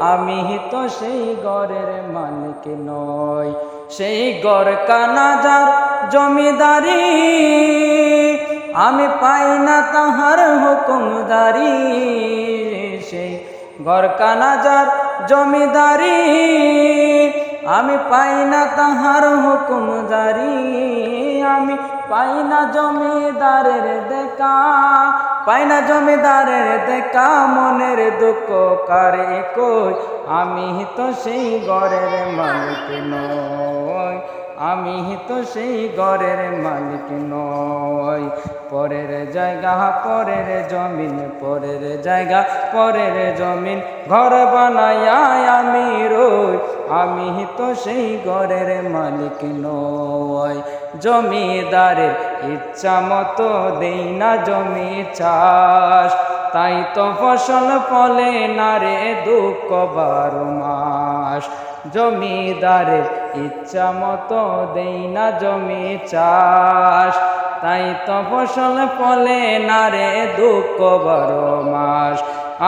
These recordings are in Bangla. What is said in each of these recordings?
আমি তো সেই ঘরের মালিক নই, সেই গড় কানাজার জমিদারি। আমি পাই না তাহার হুকুমদারি, সেই গড় কানাজার জমিদারি। আমি পাই না তাহার হুকুমদারি, আমি পাই না জমিদারের দেখা। পাই না জমিদারের দেখা, মনের দুঃখ কারে কই? আমি তো সেই ঘরের মালিক নই, আমি তো সেই ঘরের মালিক নই। পরের জায়গা, পরের জমিন, পরের জায়গা, পরের জমিন ঘর বানায় আমি আমি তো সেই ঘরের মালিক নয় জমিদারের ইচ্ছা মতো দেই না জমি চাষ। তাই তো ফসল ফলে না রে দুঃখ বারো মাস। জমিদারের ইচ্ছা মতো দেই না জমি চাষ। তাই তো ফসল ফলে না রে দুঃখ বারো মাস।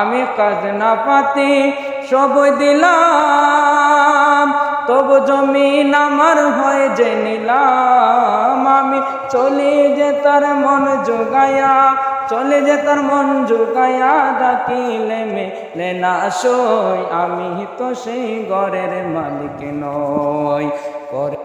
আমি কাজ না পাতি সবই দিলাম। জমিন আমার হয়ে যে নিলাম আমি। চলে যে তার মন যোগায়া চলে যে তার মন যোগায়া ডাকিলে মেলে না সই। আমি তো সেই ঘরের মালিক নই। পরে